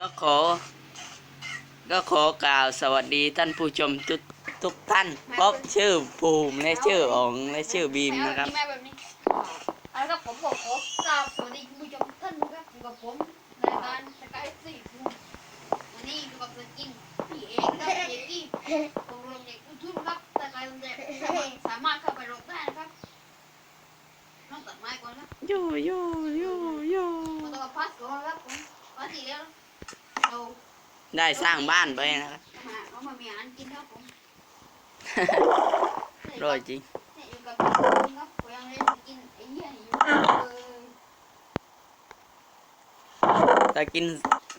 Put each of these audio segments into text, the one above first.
ก็ขอ ก็ขอกล่าวสวัสดีท่านผู้ชมทุกทุกท่านพบชื่อภูมิและชื่ออ๋องและชื่อบีมนะครับแม่แบบนี้เอาละครับผมก็ขอกราบสวัสดีคุณผู้ชมทุกท่านนะครับอยู่กับผมรายการสกายสี่ภูมิวันนี้อยู่กับสกินพี่เองครับเด็กกี้โรงเรียนเด็กอุทุนครับสกายโรงเรียนสามารถสามารถเข้าไปรบได้นะครับต้องตัดไม้ก่อนนะโยโยโยโย เราต้องพัสก่อนครับผมพัสทีแล้วเรา ได้สร้างบ้านไปนะครับมาเขามามีอาหารกินครับผมรอยจริงเนี่ยอยู่กับพี่ครับผมยังเล่นกินไอ้เหี้ยนี่อยู่เออสกิน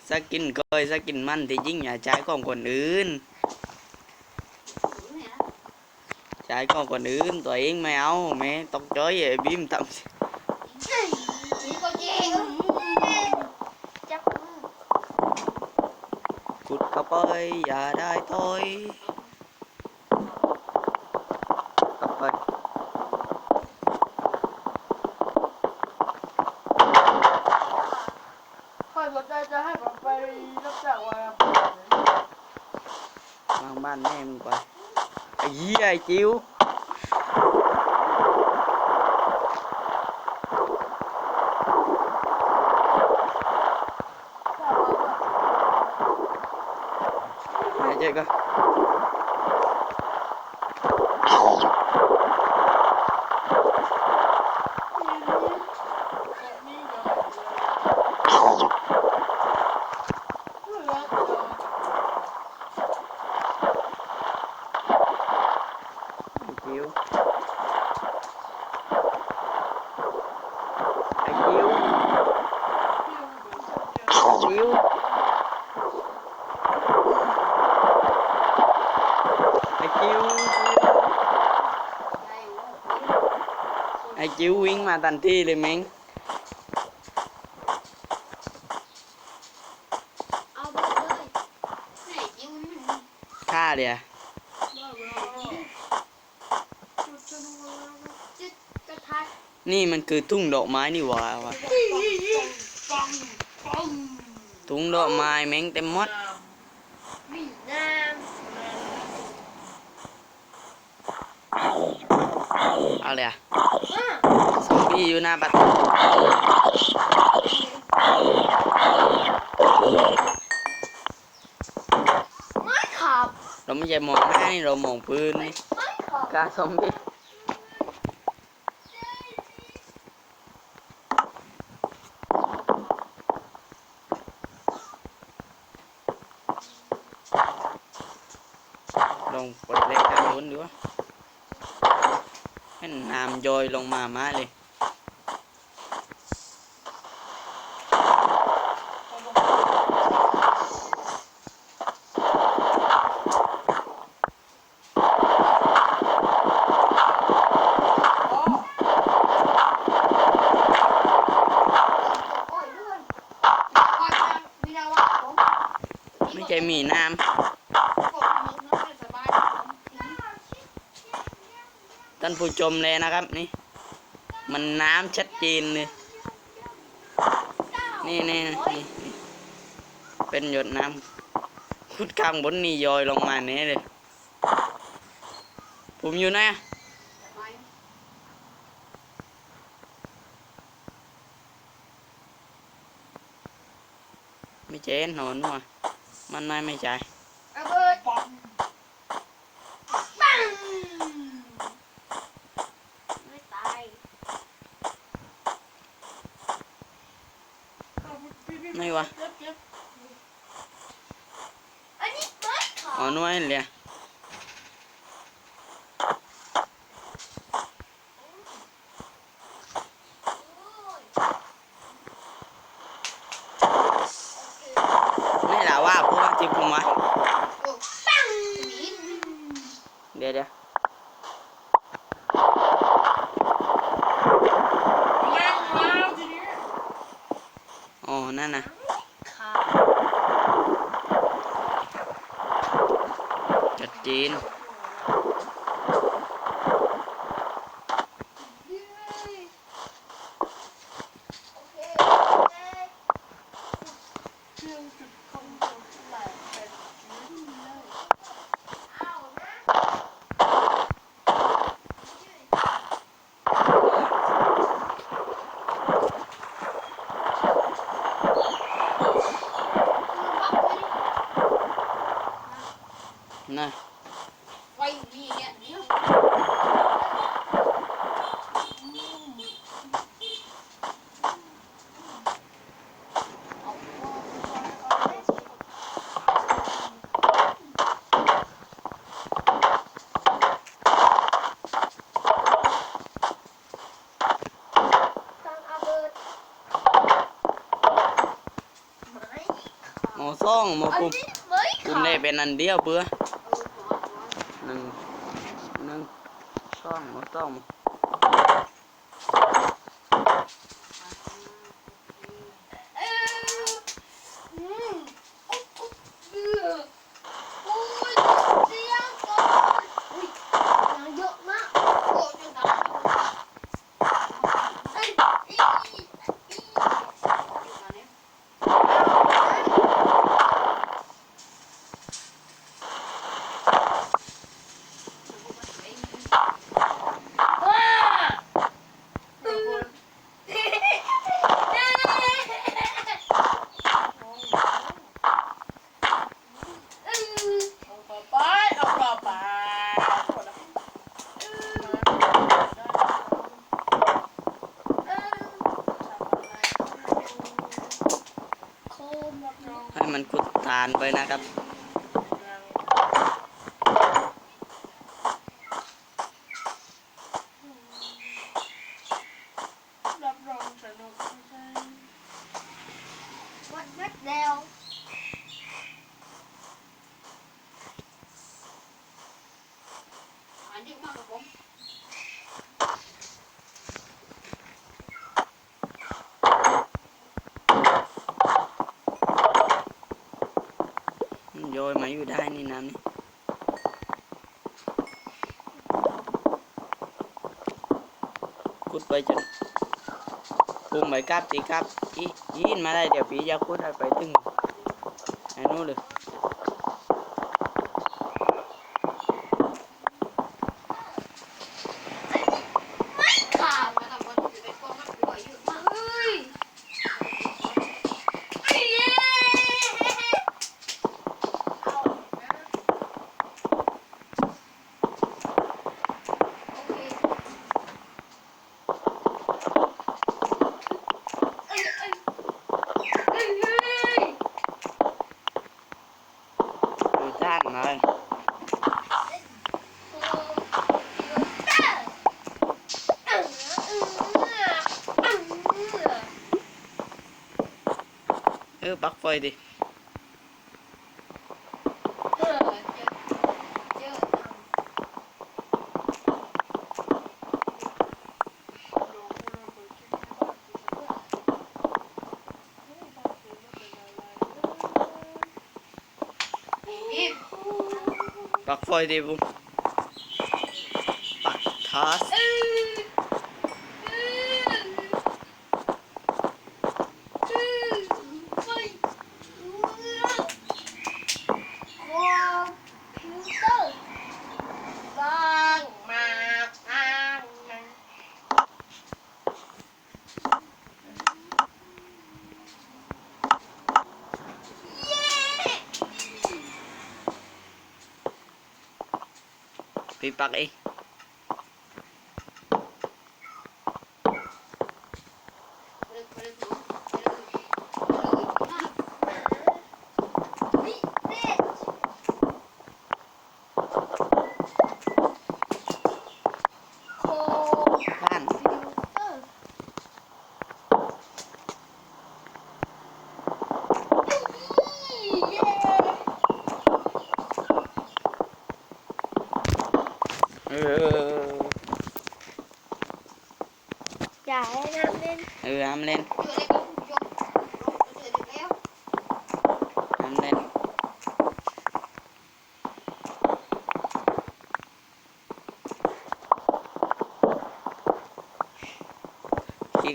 สกินเคยสกินมันที่จริงอย่าใช้ของคนอื่นอยู่เนี่ยนะใช้ของคนอื่นตัวเองไม่เอาแม่ตกใจไอ้บีมทนี่ก็จริงจับมือำขุดเข้าไปอย่าได้ถอย เข้าไป ค่อยสนใจจะให้ผมไปรับจ้างวาง วางบ้านแม่มึงไปไอ้เหี้ยไอ้จิ๋วไอ้เจ๊ก็ ไอ้จิ๋วไอ้จิ๋วจิ๋วไอ้จิ๋ว ได้อยู่ ไอ้ จิ๋ววิ่งมาทันทีเลยมิงเอาไปเลยแม่จิ้วนี่มันฆ่าเดี๋ยวจึ๊ดกระทัดนี่มันคือทุ่งดอกไม้นี่หว่าวะปังปังทุ่งดอกไม้แมงเต็มหมดวิ่งน้ เอาเลยอะำซอมบี้อยู่หน้าประตูไม่ขับ เราไม่ใช่มองหน้านี่เรามองปืนนี่ไม่ขับกล้าซอมบี้ลงไปเล็กด้านบนดีกว่าให้ น้ำโยอยลงมามาเลยโอ้ยเลื่อนก่อนนะมีนาวะผมไม่ใช่มีน้กดมือน้อยสบายผมทิ้งำ ท่านผู้ชมเลยนะครับนี่ มันน้ำชัดเจนเลยนี่นี่นี่นี่เป็นหยดน้ำขุดข้างบนนี่ยอยลงมาเนี้เลย ผมอยู่ไหนะไม่เจนหนอนว่ะมันไม่ไม่ใช่ ระเบิดปังปังไม่ตาย ไม่วะอันนี้ไม่ขับอ๋อน้อยเลยไม่ล่ะว่าพวกที่ผมมา โอ้ปังหนี เดี๋ยวเดี๋ยว ยังแล้วทีนี้ อ๋อ นั่นน่ะขาจัดเจน สองมาปุ่มปุ่มได้เป็นอันเดียวเบื่อหนึ่งหนึ่งสองมาสองานไปนะครับ อยู่ได้นี่น้ำนี่ขุดไปจนปุ่มไปกับตีกับอียินมาได้เดี๋ยวปีจะขุดไปตึงไอ้นู้นเลย อปลั๊กไฟดิปลั๊กไฟดิบุ้มปักทัส Pipak eh.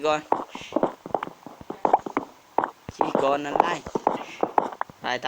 ก่อน ขี่ก่อนนั้นได้